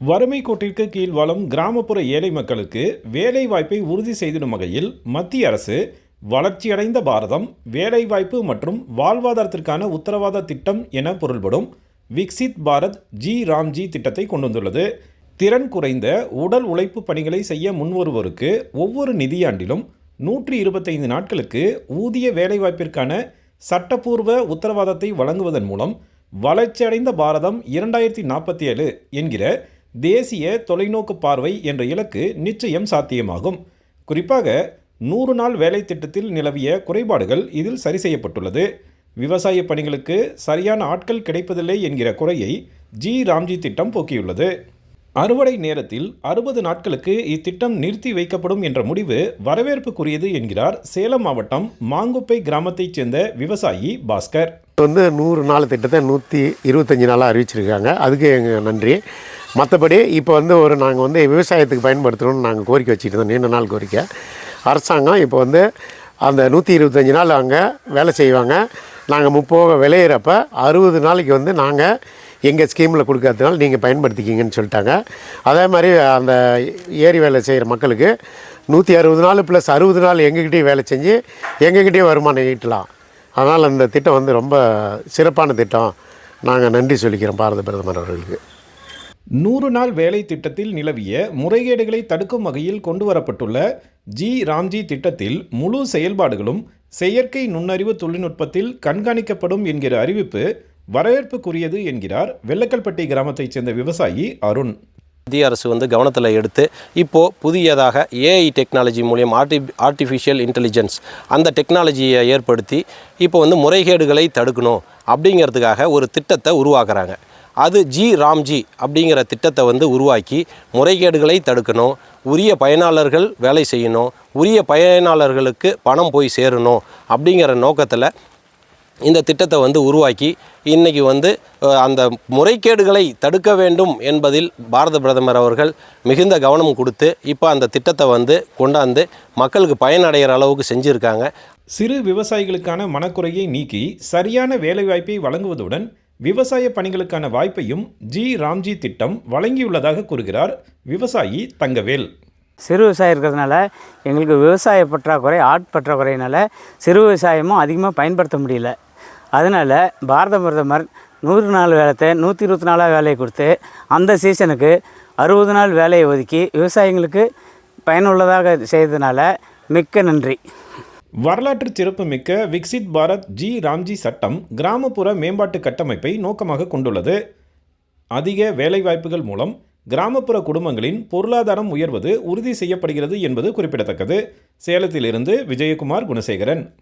வறுமை கோட்டிற்கு கீழ் வாழும் கிராமப்புற ஏழை மக்களுக்கு வேலை வாய்ப்பை உறுதி செய்திடும் வகையில் மத்திய அரசு வளர்ச்சியடைந்த பாரதம் வேலைவாய்ப்பு மற்றும் வாழ்வாதாரத்திற்கான உத்தரவாத திட்டம் என பொருள்படும் விக்சித் பாரத் ஜி ராம்ஜி திட்டத்தை கொண்டு வந்துள்ளது. திறன் குறைந்த உடல் உழைப்பு பணிகளை செய்ய முன்வருவோருக்கு ஒவ்வொரு நிதியாண்டிலும் நூற்றி இருபத்தைந்து நாட்களுக்கு ஊதிய வேலைவாய்ப்பிற்கான சட்டப்பூர்வ உத்தரவாதத்தை வழங்குவதன் மூலம் வளர்ச்சியடைந்த பாரதம் இரண்டாயிரத்தி நாற்பத்தி ஏழு என்கிற தேசிய தொலைநோக்கு பார்வை என்ற இலக்கு நிச்சயம் சாத்தியமாகும். குறிப்பாக நூறு நாள் வேலை திட்டத்தில் நிலவிய குறைபாடுகள் இதில் சரி செய்யப்பட்டுள்ளது. விவசாய பணிகளுக்கு சரியான ஆட்கள் கிடைப்பதில்லை என்கிற குறையை ஜி. ராம்ஜி திட்டம் போக்கியுள்ளது. அறுவடை நேரத்தில் அறுபது நாட்களுக்கு இத்திட்டம் நிறுத்தி வைக்கப்படும் என்ற முடிவு வரவேற்புக்குரியது என்கிறார் சேலம் மாவட்டம் மாங்குப்பை கிராமத்தைச் சேர்ந்த விவசாயி பாஸ்கர். வந்து நூறு நாள் திட்டத்தை நூற்றி இருபத்தஞ்சி நாளாக அறிவிச்சிருக்காங்க. அதுக்கு எங்கள் நன்றி. மற்றபடி இப்போ வந்து ஒரு நாங்கள் வந்து விவசாயத்துக்கு பயன்படுத்தணும்னு நாங்கள் கோரிக்கை வச்சுட்டு இருந்தோம். நீண்ட நாள் கோரிக்கை. அரசாங்கம் இப்போ வந்து அந்த நூற்றி இருபத்தஞ்சி நாள் அங்கே வேலை செய்வாங்க. நாங்கள் முப்போக விளையிறப்ப அறுபது நாளைக்கு வந்து நாங்கள் எங்கள் ஸ்கீமில் கொடுக்கறதுனால நீங்கள் பயன்படுத்திக்கிங்கன்னு சொல்லிட்டாங்க. அதே மாதிரி அந்த ஏரி வேலை செய்கிற மக்களுக்கு நூற்றி அறுபது நாள் ப்ளஸ் அறுபது நாள் எங்ககிட்டயும் வேலை செஞ்சு எங்ககிட்டயும் வருமானம் ஈட்டலாம். அதனால் அந்த திட்டம் வந்து ரொம்ப சிறப்பான திட்டம். நாங்கள் நன்றி சொல்லிக்கிறோம். பாரத பிரதமர் அவர்களுக்கு. நூறு நாள் வேலை திட்டத்தில் நிலவிய முறைகேடுகளை தடுக்கும் வகையில் கொண்டு வரப்பட்டுள்ள ஜி. ராம்ஜி திட்டத்தில் முழு செயல்பாடுகளும் செயற்கை நுண்ணறிவு தொழில்நுட்பத்தில் கண்காணிக்கப்படும் என்கிற அறிவிப்பு வரவேற்புக்குரியது என்கிறார் வெள்ளக்கல்பட்டி கிராமத்தைச் சேர்ந்த விவசாயி அருண். மத்திய அரசு வந்து கவனத்தில் எடுத்து இப்போது புதியதாக ஏஐ டெக்னாலஜி மூலியம் ஆர்டி ஆர்டிஃபிஷியல் இன்டெலிஜென்ஸ் அந்த டெக்னாலஜியை ஏற்படுத்தி இப்போ வந்து முறைகேடுகளை தடுக்கணும் அப்படிங்கிறதுக்காக ஒரு திட்டத்தை உருவாக்குறாங்க. அது ஜி ராம்ஜி அப்படிங்கிற திட்டத்தை வந்து உருவாக்கி முறைகேடுகளை தடுக்கணும் உரிய பயனாளர்கள் வேலை செய்யணும் உரிய பயனாளர்களுக்கு பணம் போய் சேரணும் அப்படிங்கிற நோக்கத்தில் இந்த திட்டத்தை வந்து உருவாக்கி இன்றைக்கி வந்து அந்த முறைகேடுகளை தடுக்க வேண்டும் என்பதில் பாரத பிரதமர் அவர்கள் மிகுந்த கவனம் கொடுத்து இப்போ அந்த திட்டத்தை வந்து கொண்டாந்து மக்களுக்கு பயனடைகிற அளவுக்கு செஞ்சுருக்காங்க. சிறு விவசாயிகளுக்கான மனக்குறையை நீக்கி சரியான வேலைவாய்ப்பை வழங்குவதுடன் விவசாய பணிகளுக்கான வாய்ப்பையும் ஜி. ராம்ஜி திட்டம் வழங்கியுள்ளதாக கூறுகிறார் விவசாயி தங்கவேல். சிறு விவசாயம் இருக்கிறதுனால எங்களுக்கு விவசாய பற்றாக்குறை ஆட்பற்றாக்குறையினால சிறு விவசாயமும் அதிகமாக பயன்படுத்த முடியல. அதனால் பாரத பிரதமர் நூறு நாள் வேலத்தை நூற்றி இருபத்தி நாலாக வேலையை கொடுத்து அந்த சீசனுக்கு அறுபது நாள் வேலையை ஒதுக்கி விவசாயிங்களுக்கு பயனுள்ளதாக செய்ததுனால மிக்க நன்றி. வரலாற்று சிறப்புமிக்க விக்சித் பாரத் ஜி ராம்ஜி சட்டம் கிராமப்புற மேம்பாட்டு கட்டமைப்பை நோக்கமாக கொண்டுள்ளது. அதிக வேலைவாய்ப்புகள் மூலம் கிராமப்புற குடும்பங்களின் பொருளாதாரம் உயர்வது உறுதி செய்யப்படுகிறது என்பது குறிப்பிடத்தக்கது. சேலத்திலிருந்து விஜயகுமார் குணசேகரன்.